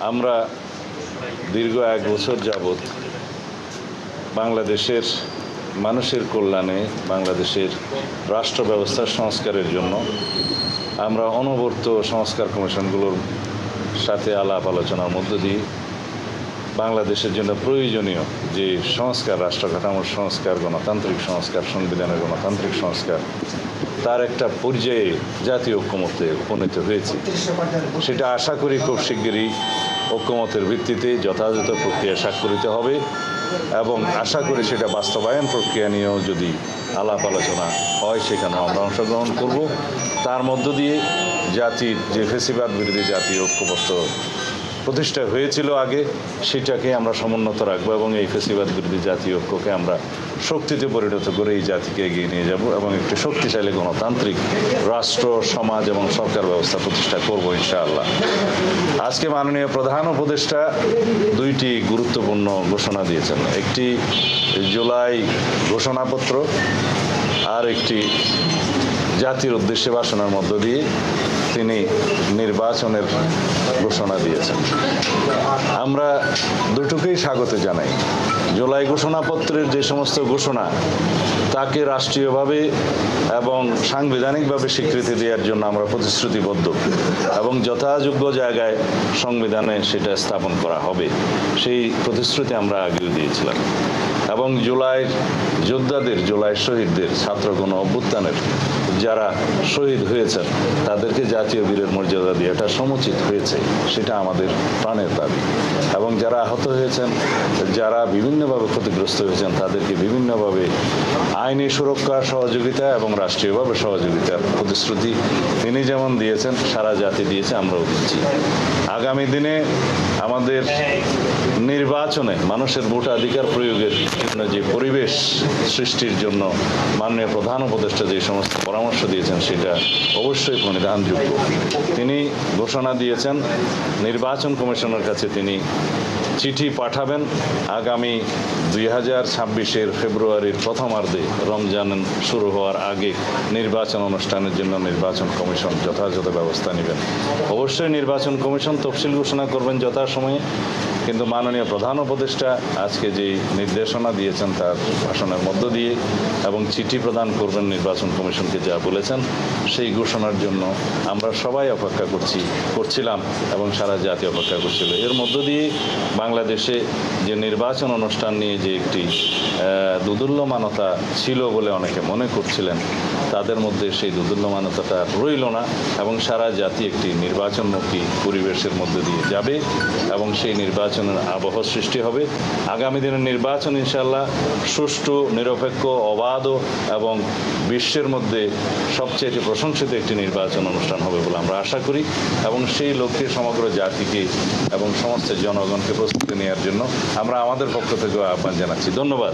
আমরা দীর্ঘ এক বছর যাবৎ বাংলাদেশের মানুষের কল্যাণে, বাংলাদেশের রাষ্ট্র ব্যবস্থার সংস্কারের জন্য আমরা অনবর্ত সংস্কার কমিশনগুলোর সাথে আলাপ আলোচনার মধ্য দিয়ে বাংলাদেশের জন্য প্রয়োজনীয় যে সংস্কার রাষ্ট্র কাঠামোর সংস্কার, গণতান্ত্রিক সংস্কার, সংবিধানের গণতান্ত্রিক সংস্কার তার একটা পর্যায়ে জাতীয় ঐক্যমতে উপনীত হয়েছে। সেটা আশা করি খুব শিগগিরই ঐক্যমতের ভিত্তিতে যথাযথ প্রক্রিয়া স্বাক্ষরিত হবে এবং আশা করি সেটা বাস্তবায়ন প্রক্রিয়া নিয়েও যদি আলাপ আলোচনা হয় সেখানে আমরা অংশগ্রহণ করব। তার মধ্য দিয়ে জাতির যে ফেসিবাদ বিরোধী জাতীয় ঐক্যবদ্ধ প্রতিষ্ঠা হয়েছিল আগে, সেটাকে আমরা সমুন্নত রাখব এবং এই ফেসিবাদ বিরোধী জাতীয় ঐক্যকে আমরা শক্তিতে পরিণত করে এই জাতিকে এগিয়ে নিয়ে যাব এবং একটি শক্তিশালী গণতান্ত্রিক রাষ্ট্র, সমাজ এবং সরকার ব্যবস্থা প্রতিষ্ঠা করব ইনশাআল্লাহ। আজকে মাননীয় প্রধান উপদেষ্টা দুইটি গুরুত্বপূর্ণ ঘোষণা দিয়েছেন। একটি জুলাই ঘোষণাপত্র আর একটি জাতির উদ্দেশ্যে ভাষণের মধ্য দিয়ে তিনি নির্বাচনের ঘোষণা দিয়েছেন। আমরা দুটোকেই স্বাগত জানাই। জুলাই ঘোষণাপত্রের যে সমস্ত ঘোষণা, তাকে রাষ্ট্রীয়ভাবে এবং সাংবিধানিকভাবে স্বীকৃতি দেওয়ার জন্য আমরা প্রতিশ্রুতিবদ্ধ এবং যথাযোগ্য জায়গায় সংবিধানে সেটা স্থাপন করা হবে, সেই প্রতিশ্রুতি আমরা আগেও দিয়েছিলাম। এবং জুলাইয়ের যোদ্ধাদের, জুলাই শহীদদের, ছাত্রগণ অভ্যুত্থানের যারা শহীদ হয়েছেন, তাদেরকে জাতীয় বীরের মর্যাদা দিয়ে এটা সমুচিত হয়েছে, সেটা আমাদের প্রাণের দাবি। এবং যারা আহত হয়েছেন, যারা বিভিন্নভাবে ক্ষতিগ্রস্ত হয়েছেন, তাদেরকে বিভিন্নভাবে আইনি সুরক্ষা, সহযোগিতা এবং রাষ্ট্রীয়ভাবে সহযোগিতার প্রতিশ্রুতি তিনি যেমন দিয়েছেন, সারা জাতি দিয়েছে, আমরাও দিচ্ছি। আগামী দিনে আমাদের নির্বাচনে মানুষের ভোটাধিকার প্রয়োগের জন্য যে পরিবেশ সৃষ্টির জন্য মাননীয় প্রধান উপদেষ্টা যে সমস্ত পরামর্শ দিয়েছেন, সেটা অবশ্যই প্রণিধানযোগ্য। তিনি ঘোষণা দিয়েছেন, নির্বাচন কমিশনের কাছে তিনি চিঠি পাঠাবেন। আগামী দুই হাজার ছাব্বিশের ফেব্রুয়ারির প্রথমার্ধে রমজান শুরু হওয়ার আগে নির্বাচন অনুষ্ঠানের জন্য নির্বাচন কমিশন যথাযথ ব্যবস্থা নেবেন। অবশ্যই নির্বাচন কমিশন তফসিল ঘোষণা করবেন যথাসময়ে। কিন্তু মাননীয় প্রধান উপদেষ্টা আজকে যে নির্দেশনা দিয়েছেন তার ভাষণের মধ্য দিয়ে এবং চিঠি প্রদান করবেন নির্বাচন কমিশনকে যা বলেছেন, সেই ঘোষণার জন্য আমরা সবাই অপেক্ষা করছি, করছিলাম এবং সারা জাতি অপেক্ষা করছিল। এর মধ্য দিয়ে বাংলাদেশে যে নির্বাচন অনুষ্ঠান নিয়ে যে একটি দুদুল্যমানতা ছিল বলে অনেকে মনে করছিলেন, তাদের মধ্যে সেই দুদুল্যমানতাটা রইল না এবং সারা জাতি একটি নির্বাচনমুখী পরিবেশের মধ্যে দিয়ে যাবে এবং সেই নির্বাচনের আবহ সৃষ্টি হবে। আগামী দিনের নির্বাচন ইনশাল্লাহ সুষ্ঠু, নিরপেক্ষ, অবাধ এবং বিশ্বের মধ্যে সবচেয়ে প্রশংসিত একটি নির্বাচন অনুষ্ঠান হবে বলে আমরা আশা করি এবং সেই লক্ষ্যে সমগ্র জাতিকে এবং সমস্ত জনগণকে প্রস্তুতি নেওয়ার জন্য আমরা আমাদের পক্ষ থেকেও আহ্বান জানাচ্ছি। ধন্যবাদ।